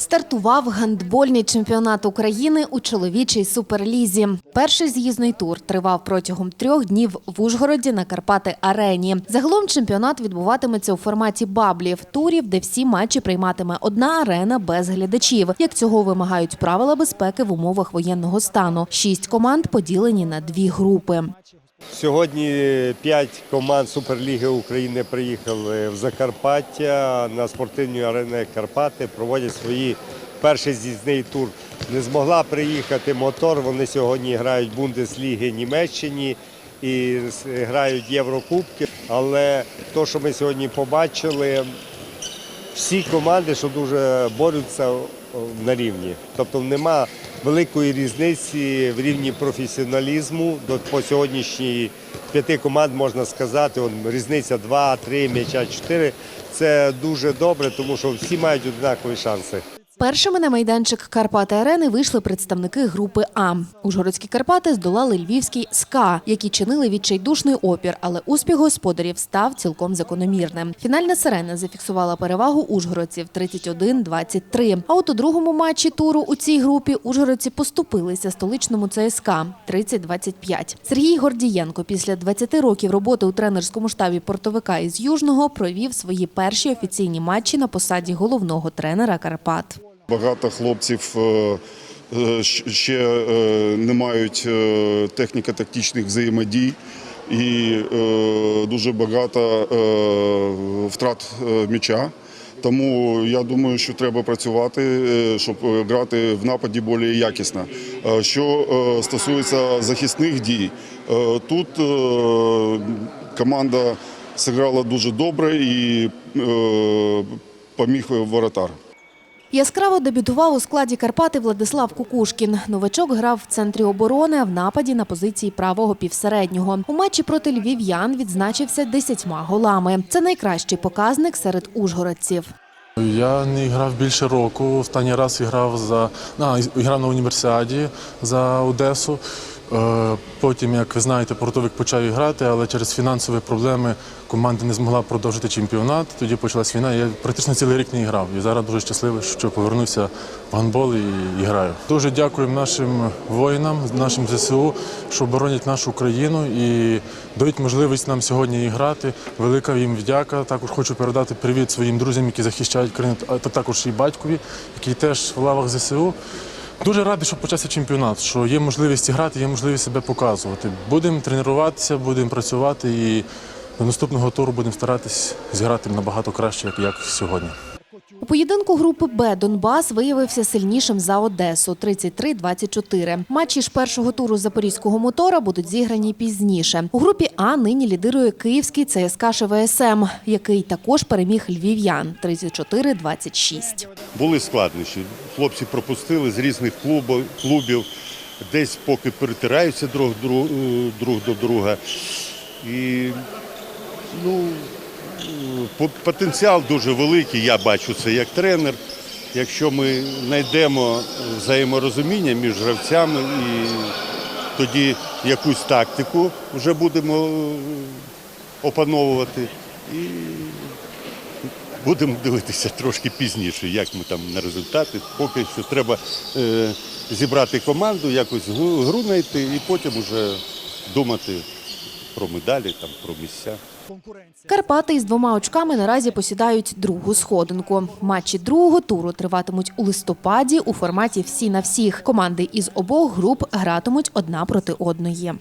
Стартував гандбольний чемпіонат України у чоловічій суперлізі. Перший з'їзний тур тривав протягом трьох днів в Ужгороді на Карпати Арені. Загалом чемпіонат відбуватиметься у форматі баблів турів, де всі матчі прийматиме одна арена без глядачів. Як цього вимагають правила безпеки в умовах воєнного стану. Шість команд поділені на дві групи. Сьогодні п'ять команд Суперліги України приїхали в Закарпаття на спортивні арени Карпати, проводять свої перший з'їзний тур. Не змогла приїхати мотор. Вони сьогодні грають Бундесліги Німеччині і грають Єврокубки. Але то, що ми сьогодні побачили, всі команди, що дуже борються на рівні. Тобто нема великої різниці в рівні професіоналізму. По сьогоднішній п'яти команд можна сказати, різниця 2, 3, м'яча 4. Це дуже добре, тому що всі мають однакові шанси. Першими на майданчик Карпати Арени вийшли представники групи А. Ужгородські Карпати здолали львівський СКА, які чинили відчайдушний опір, але успіх господарів став цілком закономірним. Фінальна сирена зафіксувала перевагу ужгородців 31-23. А от у другому матчі туру у цій групі ужгородці поступилися столичному ЦСКА 30-25. Сергій Гордієнко після 20 років роботи у тренерському штабі портовика із Южного провів свої перші офіційні матчі на посаді головного тренера Карпат. Багато хлопців е, е, ще е, не мають техніко-тактичних взаємодій і дуже багато втрат м'яча. Тому я думаю, що треба працювати, щоб грати в нападі більш якісно. Що стосується захисних дій, тут команда зіграла дуже добре і поміг воротар. Яскраво дебютував у складі Карпати Владислав Кукушкін. Новачок грав в центрі оборони, в нападі на позиції правого півсереднього. У матчі проти львів'ян відзначився десятьма голами. Це найкращий показник серед ужгородців. Я не грав більше року. Останній раз грав за а, грав на універсіаді за Одесу. Е, Потім, як ви знаєте, портовик почав грати, але через фінансові проблеми команда не змогла продовжити чемпіонат. Тоді почалась війна. Я практично цілий рік не грав. І зараз дуже щасливий, що повернувся в гандбол і, граю. Дуже дякуємо нашим воїнам, нашим ЗСУ, що боронять нашу країну і дають можливість нам сьогодні і грати. Велика їм вдяка. Також хочу передати привіт своїм друзям, які захищають країну, та також і батькові, який теж в лавах ЗСУ. Дуже радий, що почався чемпіонат, що є можливість грати, є можливість себе показувати. Будемо тренуватися, будемо працювати і до наступного туру будемо старатись зіграти набагато краще, як, сьогодні. У поєдинку групи Б Донбас виявився сильнішим за Одесу 33-24. Матчі ж першого туру запорізького мотора будуть зіграні пізніше. У групі А нині лідирує київський ЦСКА ШВСМ, який також переміг львів'ян 34-26. Були складнощі. Хлопці пропустили з різних клубів, десь поки перетираються друг, е, друг до друга. І ну, потенціал дуже великий, я бачу це як тренер. Якщо ми знайдемо взаєморозуміння між гравцями і тоді якусь тактику вже будемо е, опановувати. І Будемо дивитися трошки пізніше, як ми там на результати. Поки що треба е, зібрати команду, якось гру знайти і потім вже думати про медалі, там, про місця. Карпати із двома очками наразі посідають другу сходинку. Матчі другого туру триватимуть у листопаді у форматі всі на всіх. Команди із обох груп гратимуть одна проти одної.